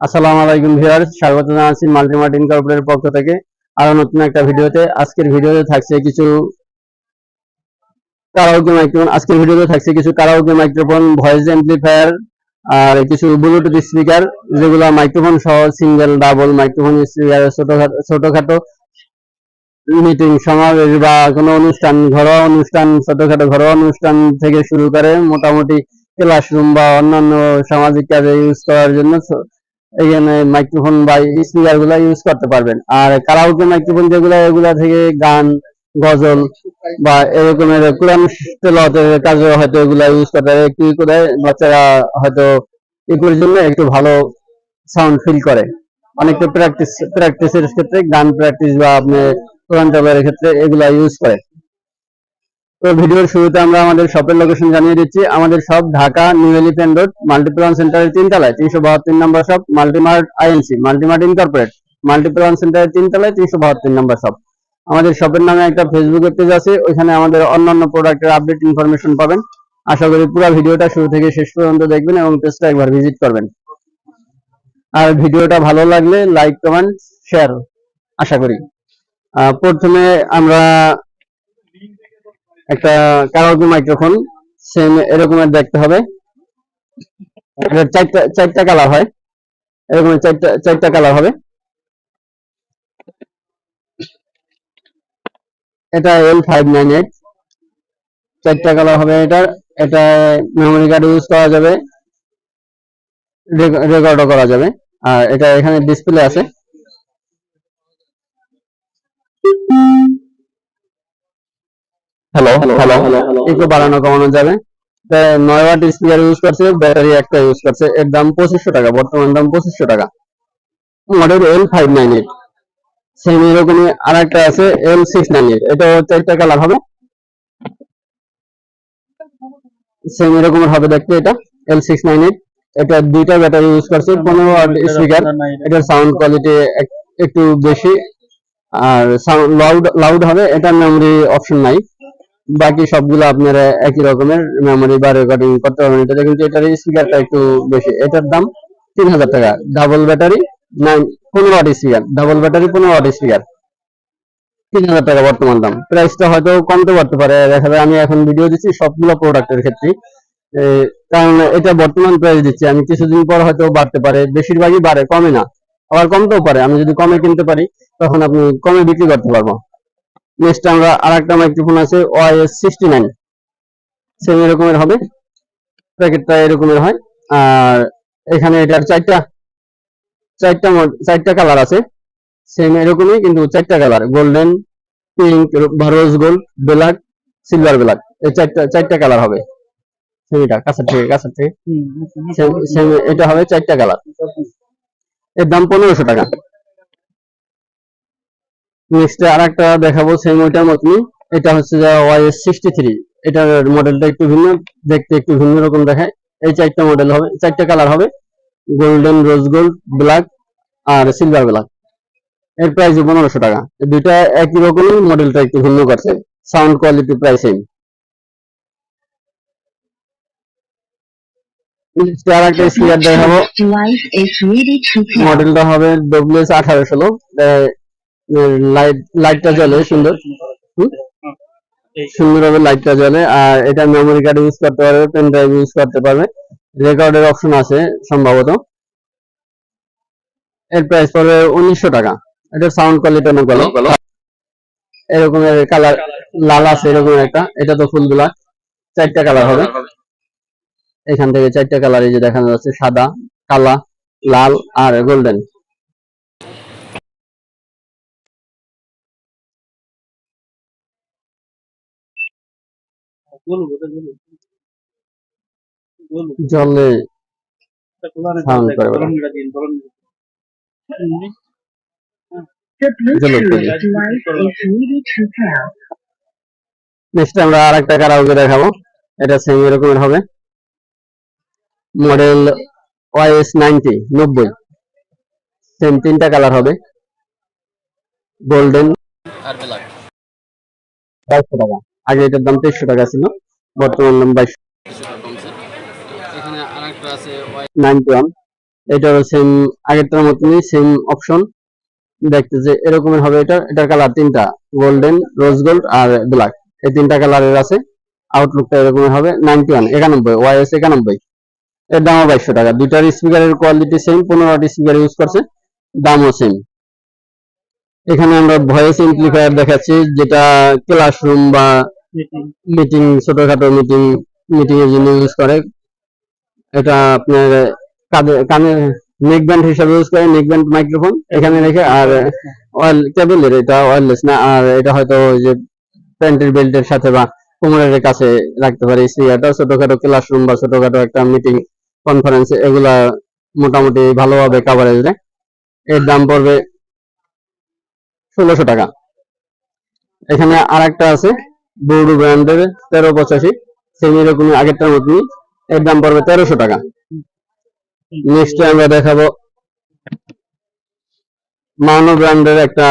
আসসালামু আলাইকুম ভিউয়ার্স, স্বাগত জানাচ্ছি মাল্টিমার্ট ইনকর্পোরেটের পক্ষ থেকে। আরও নতুন একটা ভিডিওতে। আজকের ভিডিওতে থাকছে কিছু কারাওকে মাইক্রোফোন। আজকের ভিডিওতে থাকছে কিছু কারাওকে মাইক্রোফোন, ভয়েস আর কিছু ব্লুটুথ স্পিকার যেগুলো মাইক্রোফোন সহ সিঙ্গেল, ডাবল মাইক্রোফোন স্পিকার ছোটখাটো মিটিং সমাবেশ বা কোনো অনুষ্ঠান, ঘরোয়া অনুষ্ঠান, ছোটখাটো ঘরোয়া অনুষ্ঠান থেকে শুরু করে মোটামুটি ক্লাসরুম বা অন্যান্য সামাজিক কাজে ইউজ করার জন্য এখানে মাইক্রোফোন বা স্পিকারগুলা ইউজ করতে পারবেন। আর কারাওকে মাইক্রোফোন যেগুলো, এগুলা থেকে গান, গজল বা এরকমের কোরআন কাজে হয়তো এগুলা ইউজ করতে পারে। ই করে? বাচ্চারা হয়তো এগুলোর জন্য একটু ভালো সাউন্ড ফিল করে। অনেকে প্র্যাকটিস প্র্যাকটিসের ক্ষেত্রে গান প্র্যাকটিস বা আপনি কোরআন ক্ষেত্রে এগুলা ইউজ করে। তো ভিডিওর শুরুতে আমরা আমাদের শপের লোকেশন জানিয়ে দিচ্ছি। আমাদের shop Dhaka New Elephant Road Multiplan centre তিনতলায়, তিনশো বাহাত্তর নম্বর shop Multimart INC Multimart incorporate Multiplan সেন্টারের তিনতলায়, তিনশো বাহাত্তর নম্বর শপ আমাদের শপের নামে একটা ফেসবুকের পেজ আছে, ওইখানে আমাদের অন্যান্য প্রোডাক্টের আপডেট ইনফরমেশন পাবেন। আশা করি পুরো ভিডিওটা শুরু থেকে শেষ পর্যন্ত দেখবেন এবং পেজটা একবার ভিজিট করবেন। আর ভিডিওটা ভালো লাগলে লাইক কমেন্ট শেয়ার আশা করি। প্রথমে আমরা একটা কারাওকে মাইক্রোফোন সেম এরকমের দেখতে হবে। চারটা চারটা কালার হয়। এরকম চারটা চারটা কালার হবে। এটা এল ফাইভ নাইন এইট চারটা কালার হবে এটার। এটা মেমোরি কার্ড ইউজ করা যাবে। রেকর্ডও করা যাবে। আর এটা এখানে ডিসপ্লে আছে। হ্যালো হ্যালো একটু বাড়ানো কমানো যাবে। নয় ওয়াট স্পিকার ইউজ করছে ব্যাটারি একটা ইউজ করছে। এর দাম পঁচিশশো টাকা বর্তমান দাম পঁচিশশো টাকা। Model L five nine eight same এরকমই আর একটা আছে এল সিক্স নাইন এইট এটা চারটা কালার হবে। সেম এরকমের হবে দেখতে এটা এল সিক্স নাইন এইট এটা দুইটা ব্যাটারি ইউজ করছে পনেরো ওয়াট স্পিকার এটার সাউন্ড কোয়ালিটি একটু বেশি। আর সাউন্ড লাউড লাউড হবে এটা মেমোরি অপশন নাই। বাকি সবগুলো আপনারা একই রকমের মেমোরি বা রেকর্ডিং করতে পারবেন। এটা কিন্তু এটার স্পিকারটা একটু বেশি। এটার দাম তিন হাজার টাকা। ডাবল ব্যাটারি নাইন পনেরো ওয়াট স্পিকার ডাবল ব্যাটারি পনেরো ওয়াট স্পিকার তিন হাজার টাকা বর্তমান দাম। প্রাইসটা হয়তো কমতে পারতে পারে। দেখা যায় আমি এখন ভিডিও দিচ্ছি সবগুলো প্রোডাক্টের ক্ষেত্রে কারণ এটা বর্তমান প্রাইস দিচ্ছি। আমি কিছুদিন পর হয়তো বাড়তে পারে। বেশিরভাগই বাড়ে, কমে না। আবার কমতেও পারে। আমি যদি কমে কিনতে পারি, তখন আপনি কমে বিক্রি করতে পারব। নেক্সট আমরা আর একটা মাইক্রোফোন আছে ওআইএস সিক্সটি নাইন সেম এরকমের হবে। প্যাকেটটা এরকমের হয়। আর এখানে এটার চারটা চারটা চারটা কালার আছে। সেম এরকমই কিন্তু চারটা colour golden pink rose gold black silver black এই চারটা চারটা কালার হবে। সেমিটা কাছের থেকে কাছের থেকে। Same- same এটা হবে চারটা কালারের দাম পনেরোশো টাকা। নেক্সট আর একটা দেখাবো সেম ওইটার মতনই। এটা হচ্ছে যে ওয়াইএস সিক্সটি থ্রি এটার মডেলটা একটু ভিন্ন দেখতে একটু ভিন্ন রকম দেখায়। এই চারটা মডেল হবে চারটা কালার হবে। গোল্ডেন রোজ গোল্ড ব্ল্যাক আর সিলভার ব্ল্যাক এর প্রাইস পনেরোশো টাকা। দুইটা একই রকমই মডেলটা একটু ভিন্ন করছে। সাউন্ড কোয়ালিটি প্রায় সেম. মডেলটা হবে ডব্লিউএস আঠারো ষোলো লাইট, লাইটটা জ্বলে, সুন্দর? সুন্দরভাবে লাইটটা জ্বলে, আর এটা মেমোরি কার্ড ইউজ করতে পারবে পেন ড্রাইভ ইউজ করতে পারবে। রেকর্ডের অপশন আছে, সম্ভবত। এর প্রাইস পড়বে উনিশশো টাকা। এটা সাউন্ড কোয়ালিটি অনেক ভালো। এরকম কালার লাল আছে এরকম একটা। এটা তো ফুল ব্ল্যাক চারটা কালার হবে। এখান থেকে চারটা কালার এই যে দেখানো যাচ্ছে, সাদা, কালা, লাল আর গোল্ডেন নেক্সট আমরা আর একটা কারাওকে দেখাবো। এটা সেম এরকমের হবে। মডেল ওয়াইএস নাইনটি নব্বই। সেম তিনটা কালার হবে। গোল্ডেন আর ব্ল্যাক টাকা। আগে এটার দাম তেইশশো টাকা ছিল বর্তমান দাম বাইশশো এখানে আরেকটা আছে নাইনটি ওয়ান। এটারও সেম আগেরটার মতনই সেম অপশন দেখতে যে এরকমের হবে এটা এটার কালার তিনটা গোল্ডেন রোজ গোল্ড আর ব্ল্যাক এই তিনটা কালারের আছে আউটলুকটা এরকমের হবে নাইনটি ওয়ান একানব্বই ওয়াইএস একানব্বই। এর দামও বাইশশো টাকা। দুইটার স্পিকারের কোয়ালিটি সেম পনেরোটি স্পিকার ইউজ করছে দামও সেম এখানে আমরা ভয়েস এমপ্লিফায়ার দেখাচ্ছি যেটা ক্লাসরুম বা মিটিং ছোটখাটো মিটিং মিটিং এর জন্য ইউজ করে। এটা আপনার কানে নেক ব্যান্ড হিসাবে ইউজ করে নেক ব্যান্ড মাইক্রোফোন এখানে রেখে, আর অয়েল কেবলের এটা ওয়্যারলেস না, আর এটা হয়তো যে প্যান্টের বেল্টের সাথে বা কোমরের কাছে রাখতে পারে স্পিকারটা ছোটখাটো ক্লাসরুম বা ছোটখাটো একটা মিটিং কনফারেন্স এগুলা মোটামুটি ভালোভাবে কাভারেজ দেয়। এর দাম পড়বে ষোলোশো টাকা। এখানে আর একটা আছে। বৌডু ব্র্যান্ডের তেরো পঁচাশি সেম এরকম আগেরটার মতনই। এর দাম পড়বে তেরোশো টাকা। নেক্সট আমরা দেখাবো মানো ব্র্যান্ডের একটা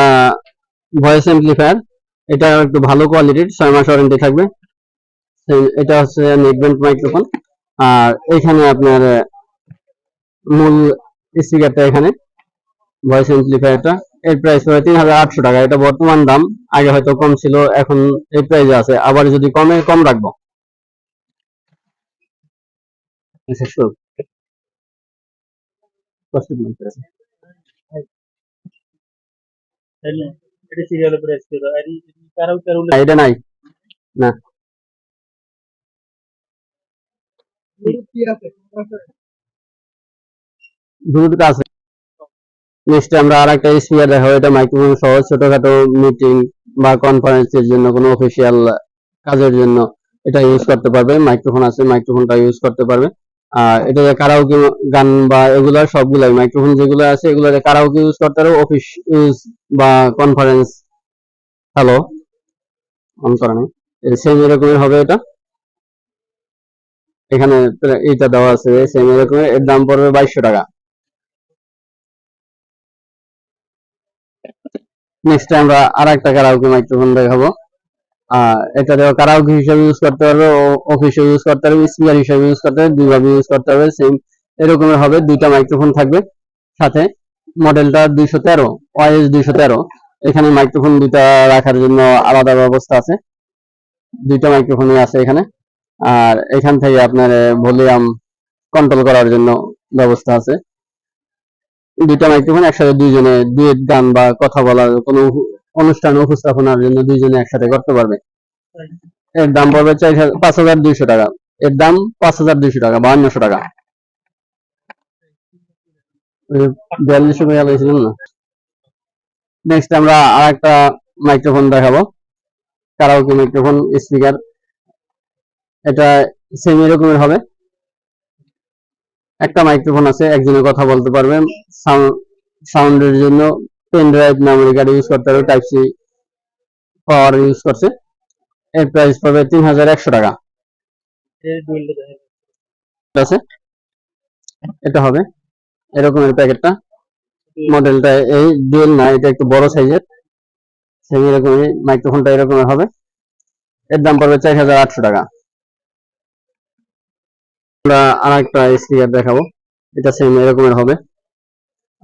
ভয়েস এমপ্লিফায়ার এটা একটু ভালো কোয়ালিটির ছয় মাস ওয়ারেন্টি থাকবে। এটা হচ্ছে নেকব্যান্ড মাইক্রোফোন আর এখানে আপনার মূল স্পিকারটা এখানে ভয়েস এমপ্লিফায়ারটা এর প্রাইস পড়ে তিন হাজার আটশো টাকা। এটা বর্তমান দাম। আগে হয়তো কম ছিল এখন এই প্রাইসে আছে। আবার যদি কমে কম রাখব। এটা নাই। না। ব্লুটুথ আছে। নেক্সট আমরা আর একটা স্পিকার দেখাবো, এটা মাইক্রোফোন সহ ছোটখাটো মিটিং বা কনফারেন্সের জন্য, কোনো অফিসিয়াল কাজের জন্য এটা ইউজ করতে পারবে। মাইক্রোফোন আছে মাইক্রোফোনটা ইউজ করতে পারবে। আর এটা কারাওকে গান বা এগুলা সবগুলাই মাইক্রোফোন যেগুলো আছে এগুলো কারাওকে ইউজ করতে পারবে অফিস ইউজ বা কনফারেন্স হ্যালো অন করা নেই। সেম এরকমের হবে এটা। এখানে এইটা দেওয়া আছে সেম এরকমের। এর দাম পড়বে বাইশশো টাকা। নেক্সট আমরা আর একটা কারাওকে মাইক্রোফোন দেখাবো। এটা দেওয়া কারাওকে হিসেবে ইউজ করতে পারবে অফিসে ইউজ করতে পারবে স্পিকার হিসেবে ইউজ করতে পারবে, দুইভাবে ইউজ করতে পারবে সেম এরকমের হবে, দুইটা মাইক্রোফোন থাকবে। সাথে মডেলটা দুইশো তেরো ওয়াইএস দুইশো তেরো। এখানে মাইক্রোফোন দুইটা রাখার জন্য আলাদা ব্যবস্থা আছে। দুইটা মাইক্রোফোনই আছে এখানে। আর এখান থেকে আপনার ভলিউম কন্ট্রোল করার জন্য ব্যবস্থা আছে। দুইটা মাইক্রোফোন একসাথে দুইজনে ডুয়েট গান বা কথা বলার কোনো অনুষ্ঠান উপস্থাপনার জন্য দুইজনে একসাথে করতে পারবে। এর দাম পড়বে চার পাঁচ হাজার দুইশো টাকা। এর দাম পাঁচ হাজার দুইশো টাকা বাহান্নশো টাকা। বিয়াল্লিশশো টাকা লাগছিলাম না? নেক্সট আমরা আর একটা মাইক্রোফোন দেখাবো। কারাওকে মাইক্রোফোন স্পিকার এটা সেম এরকমের হবে। একটা মাইক্রোফোন আছে একজনে কথা বলতে পারবে সাউন্ডের জন্য pen drive memory card use করতে পারবে টাইপ সি পাওয়ার ইউজ করছে। এর প্রাইস পড়বে তিন হাজার একশো টাকা। আছে? এটা হবে। এরকমের প্যাকেটটা। মডেলটা এই ডুয়েল না, এটা একটু বড় সাইজের সেই এরকমই মাইক্রোফোনটা এরকমের হবে। এর দাম পড়বে চার হাজার আটশো টাকা। আমরা আর একটা স্পিকার দেখাবো। এটা সেম এরকমের হবে।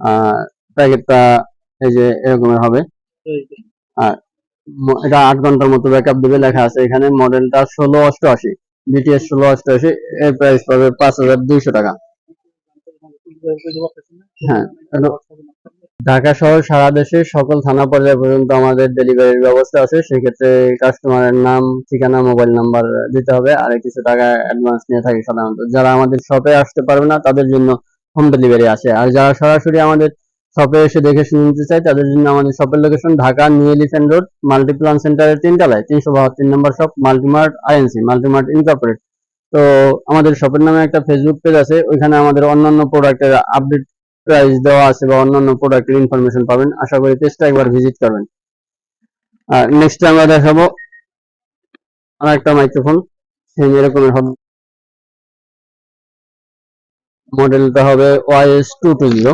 আর প্যাকেটটা এই যে এরকমের হবে। আর এটা আট ঘণ্টার মতো ব্যাকআপ দিবে লেখা আছে এখানে মডেলটা ষোলো অষ্টআশি বিটিএস ষোলো অষ্টআশি এর প্রাইস পাবে পাঁচ হাজার দুইশো টাকা। হ্যাঁ, ঢাকা শহর সারা দেশে সকল থানা পর্যায় পর্যন্ত আমাদের ডেলিভারির ব্যবস্থা আছে। সেক্ষেত্রে কাস্টমারের নাম, ঠিকানা মোবাইল নাম্বার দিতে হবে। আর কিছু টাকা অ্যাডভান্স নিয়ে থাকি সাধারণত। যারা আমাদের শপে আসতে পারবে না, তাদের জন্য হোম ডেলিভারি আছে। আর যারা সরাসরি আমাদের শপে এসে দেখে শুনে নিতে চায়, তাদের জন্য আমাদের শপের location Dhaka New Elephant Road Multiplan সেন্টারের তিনতলায়, তিনশো বাহাত্তর নম্বর shop Multimart INC Multimart incorporate তো আমাদের শপের নামে একটা ফেসবুক পেজ আছে। ওইখানে আমাদের অন্যান্য প্রোডাক্টের আপডেট প্রাইস দেওয়া আছে বা অন্যান্য প্রোডাক্টের ইনফরমেশন পাবেন। আশা করি পেজটা একবার ভিজিট করবেন। আর নেক্সট আমরা দেখাবো আর একটা মাইক্রোফোন সেম এরকমের হবে। মডেলটা হবে ওয়াইএস টু টু জিরো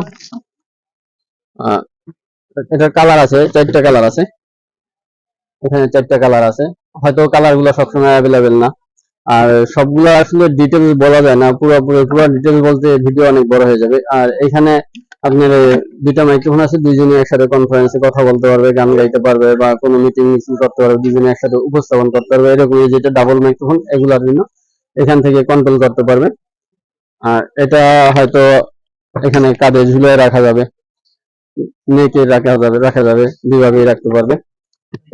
এটার কালার আছে, চারটা কালার আছে। এখানে চারটা কালার আছে। হয়তো কালারগুলো সবসময় অ্যাভেলেবেল না। আর সবগুলো আসলে ডিটেলস বলা যায় না পুরোপুরি পুরো ডিটেলস বলতে ভিডিও অনেক বড় হয়ে যাবে। আর এখানে আপনার দুইটা মাইক্রোফোন আছে দুইজনে একসাথে কনফারেন্সে কথা বলতে পারবে, গান গাইতে পারবে বা কোনো মিটিং মিছিল করতে পারবে দুজনে একসাথে উপস্থাপন করতে পারবে, এরকম যেটা ডাবল মাইক্রোফোন এগুলোর জন্য এখান থেকে কন্ট্রোল করতে পারবে। আর এটা হয়তো এখানে কাঁধে ঝুলিয়ে রাখা যাবে, নেকে রাখা যাবে রাখা যাবে দুইভাবেই রাখতে পারবে।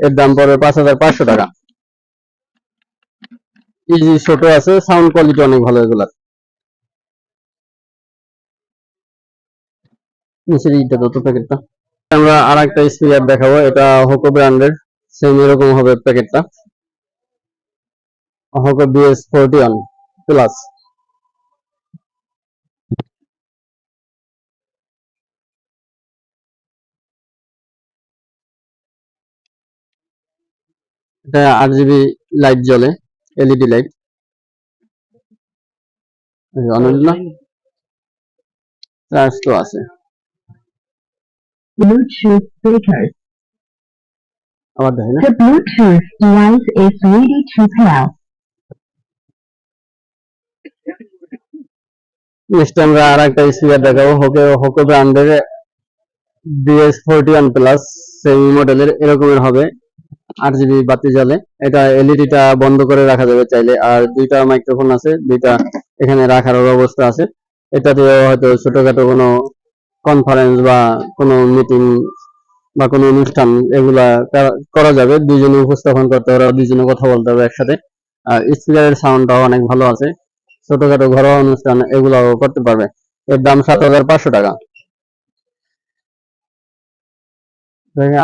এর দাম পড়বে পাঁচ হাজার পাঁচশো টাকা। ইজি ছোট আছে সাউন্ড কোয়ালিটি অনেক ভালো যত প্যাকেটটা। আমরা আর একটা স্পিকার দেখাবো, এটা হোকো ব্র্যান্ডের সেম এরকম হবে প্যাকেটটা। Hoco BS forty one plus এটা আট জিবি লাইট জ্বলে। এলইডি লাইট চার্জ তো আছে. Bluetooth speakers. আবার দেখি না? The Bluetooth device is ready to pair. Next আমরা আর একটা স্পিকার দেখাবো হোকে হোকো ব্র্যান্ডের BS forty one plus same মডেলের এরকমের হবে আট জিবি বাতি জ্বলে। এটা এলইডিটা বন্ধ করে রাখা যাবে চাইলে। আর দুইটা মাইক্রোফোন আছে, দুইটা এখানে রাখার ব্যবস্থা আছে। এটাতে হয়তো ছোটখাটো কোনো কনফারেন্স বা কোনো মিটিং বা কোনো অনুষ্ঠান এগুলা করা- যাবে। দুইজনে উপস্থাপন করতে পারবে দুইজনে কথা বলতে হবে একসাথে। আর স্পিকারের সাউন্ডটাও অনেক ভালো আছে। ছোটখাটো ঘরোয়া অনুষ্ঠান এগুলাও করতে পারবে। এর দাম সাত হাজার পাঁচশো টাকা।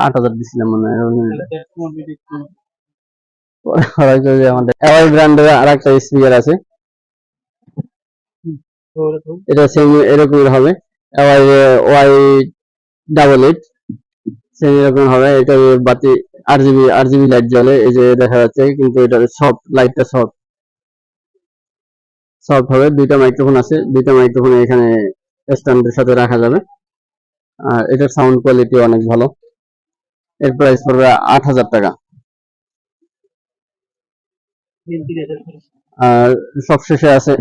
আট হাজার দিছিলাম মনে হয় এরকম। That's one minute. পরে হয়তো যে আমাদের অ্যাওয়ার ব্র্যান্ডের আর একটা স্পিকার আছে। So, so, এটা সেম এরকমের হবে। অ্যাওয়ার ওয়াই ডাবল এইট সেম এরকম হবে। এটা বাতি R GB R GB light জ্বলে এই যে দেখা যাচ্ছে কিন্তু এটা সফট লাইটটা সফট সফট হবে দুইটা মাইক্রোফোন আছে দুইটা মাইক্রোফোন এখানে স্ট্যান্ডের সাথে রাখা যাবে। আর এটার সাউন্ড কোয়ালিটি অনেক ভালো। এর প্রাইস পড়বে আট হাজার টাকা। আর সবশেষে আছে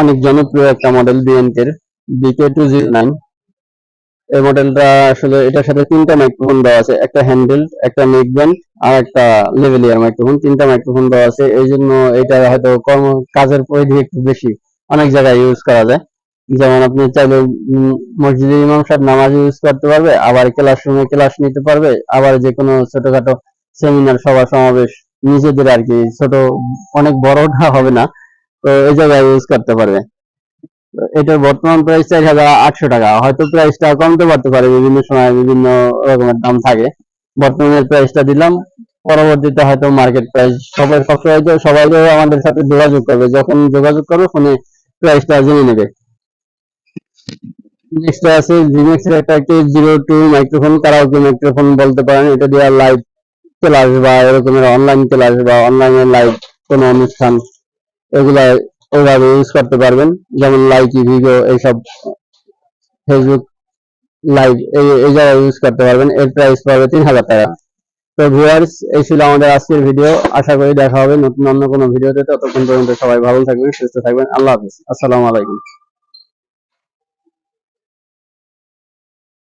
অনেক জনপ্রিয় একটা মডেল বিএনকের বিকে টু জিরো নাইন এই মডেলটা আসলে এটার সাথে তিনটা মাইক্রোফোন দেওয়া আছে, একটা হ্যান্ডেল একটা নেক ব্যান্ড আর একটা লেভেলিয়ার মাইক্রোফোন তিনটা মাইক্রোফোন দেওয়া আছে এই জন্য এটা হয়তো কর্ম কাজের পরিধি একটু বেশি। অনেক জায়গায় ইউজ করা যায়। যেমন আপনি চাইলে উম, মসজিদে ইমাম সাহেব নামাজ ইউজ করতে পারবে আবার ক্লাসরুমে ক্লাস নিতে পারবে আবার যে কোনো ছোটখাটো সেমিনার সভা সমাবেশ নিজেদের আর কি ছোট অনেক বড়টা হবে না তো এই জায়গায় ইউজ করতে পারবে। এটার বর্তমান প্রাইস চার হাজার আটশো টাকা হয়তো প্রাইসটা কমতে পারতে পারে বিভিন্ন সময় বিভিন্ন রকমের দাম থাকে। বর্তমানের প্রাইসটা দিলাম পরবর্তীতে হয়তো মার্কেট প্রাইস সবাই সবসময় সবাই আমাদের সাথে যোগাযোগ করবে যখন যোগাযোগ করবে ফোনে প্রাইসটা জেনে নেবে। নেক্সট আছে K zero two microphone karaoke microphone বলতে পারেন। এটা দিয়ে লাইভ ক্লাস বা এরকমের অনলাইন ক্লাস বা অনলাইনে লাইভ অনুষ্ঠান ওইভাবে ইউজ করতে পারবেন। যেমন লাইকি ভিডিও এইসব ফেসবুক লাইভ এই এই জায়গায় ইউজ করতে পারবেন। এর প্রাইস পাবে তিন হাজার টাকা। তো ভিউয়ার্স এই ছিল আমাদের আজকের ভিডিও আশা করি দেখা হবে নতুন অন্য কোনো ভিডিওতে ততক্ষণ পর্যন্ত সবাই ভালো থাকবেন, সুস্থ থাকবেন। আল্লাহ হাফিজ। আসসালামু আলাইকুম।